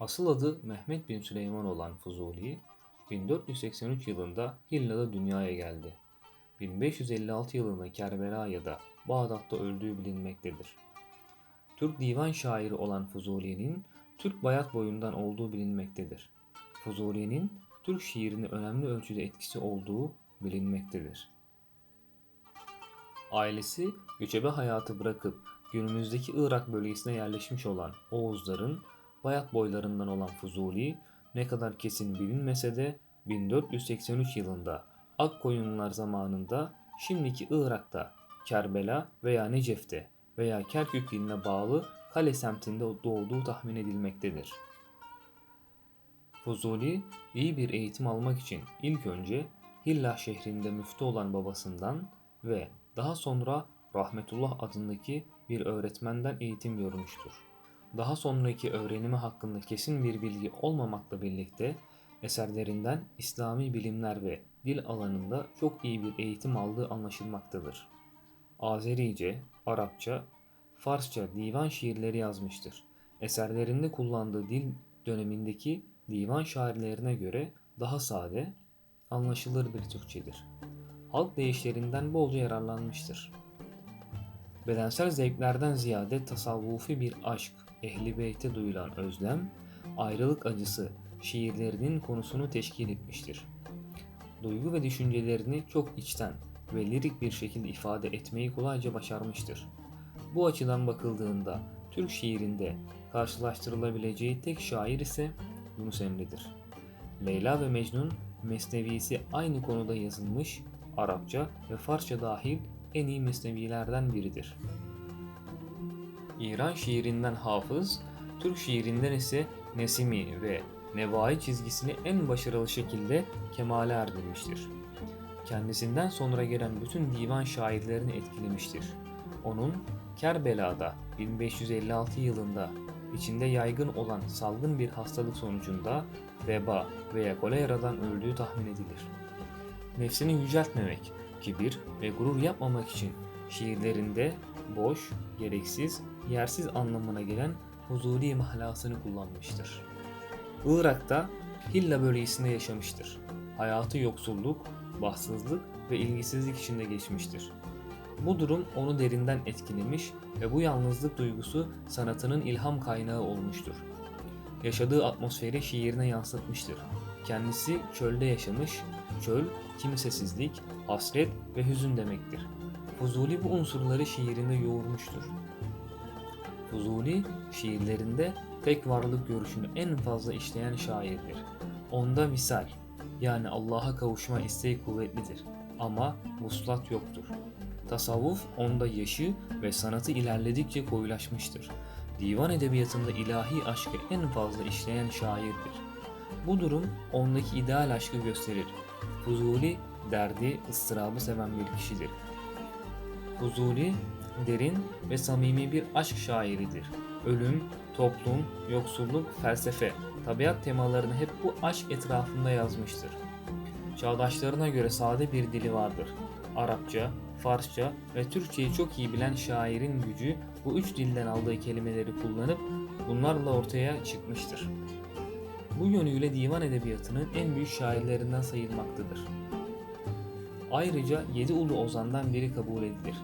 Asıl adı Mehmet bin Süleyman olan Fuzuli, 1483 yılında Hilla'da dünyaya geldi. 1556 yılında Kerbela'da Bağdat'ta öldüğü bilinmektedir. Türk divan şairi olan Fuzuli'nin Türk bayat boyundan olduğu bilinmektedir. Fuzuli'nin Türk şiirine önemli ölçüde etkisi olduğu bilinmektedir. Ailesi göçebe hayatı bırakıp günümüzdeki Irak bölgesine yerleşmiş olan Oğuzların bayat boylarından olan Fuzuli ne kadar kesin bilinmese de 1483 yılında Akkoyunlular zamanında şimdiki Irak'ta Kerbela veya Necef'te veya Kerkük iline bağlı Kale semtinde doğduğu tahmin edilmektedir. Fuzuli iyi bir eğitim almak için ilk önce Hillah şehrinde müftü olan babasından ve daha sonra Rahmetullah adındaki bir öğretmenden eğitim görmüştür. Daha sonraki öğrenimi hakkında kesin bir bilgi olmamakla birlikte eserlerinden İslami bilimler ve dil alanında çok iyi bir eğitim aldığı anlaşılmaktadır. Azerice, Arapça, Farsça divan şiirleri yazmıştır. Eserlerinde kullandığı dil dönemindeki divan şairlerine göre daha sade, anlaşılır bir Türkçedir. Halk deyişlerinden bolca yararlanmıştır. Bedensel zevklerden ziyade tasavvufi bir aşk, ehli beyte duyulan özlem, ayrılık acısı şiirlerinin konusunu teşkil etmiştir. Duygu ve düşüncelerini çok içten ve lirik bir şekilde ifade etmeyi kolayca başarmıştır. Bu açıdan bakıldığında Türk şiirinde karşılaştırılabileceği tek şair ise Yunus Emre'dir. Leyla ve Mecnun mesnevisi aynı konuda yazılmış, Arapça ve Farsça dahil en iyi mesnevilerden biridir. İran şiirinden Hafız, Türk şiirinden ise Nesimi ve Nevai çizgisini en başarılı şekilde kemale erdirmiştir. Kendisinden sonra gelen bütün divan şairlerini etkilemiştir. Onun Kerbela'da 1556 yılında içinde yaygın olan salgın bir hastalık sonucunda veba veya koleradan öldüğü tahmin edilir. Nefsini yüceltmemek, kibir ve gurur yapmamak için şiirlerinde boş, gereksiz, yersiz anlamına gelen huzuri mahlasını kullanmıştır. Irak'ta Hilla bölgesinde yaşamıştır. Hayatı yoksulluk, bahtsızlık ve ilgisizlik içinde geçmiştir. Bu durum onu derinden etkilemiş ve bu yalnızlık duygusu sanatının ilham kaynağı olmuştur. Yaşadığı atmosferi şiirine yansıtmıştır. Kendisi çölde yaşamış, çöl, kimsesizlik, hasret ve hüzün demektir. Fuzuli bu unsurları şiirinde yoğurmuştur. Fuzuli şiirlerinde tek varlık görüşünü en fazla işleyen şairdir. Onda misal yani Allah'a kavuşma isteği kuvvetlidir ama vuslat yoktur. Tasavvuf onda yaşı ve sanatı ilerledikçe koyulaşmıştır. Divan edebiyatında ilahi aşkı en fazla işleyen şairdir. Bu durum ondaki ideal aşkı gösterir. Fuzuli derdi, ıstırabı seven bir kişidir. Fuzuli derin ve samimi bir aşk şairidir. Ölüm, toplum, yoksulluk, felsefe, tabiat temalarını hep bu aşk etrafında yazmıştır. Çağdaşlarına göre sade bir dili vardır. Arapça, Farsça ve Türkçeyi çok iyi bilen şairin gücü bu üç dilden aldığı kelimeleri kullanıp bunlarla ortaya çıkmıştır. Bu yönüyle divan edebiyatının en büyük şairlerinden sayılmaktadır. Ayrıca yedi ulu ozandan biri kabul edilir.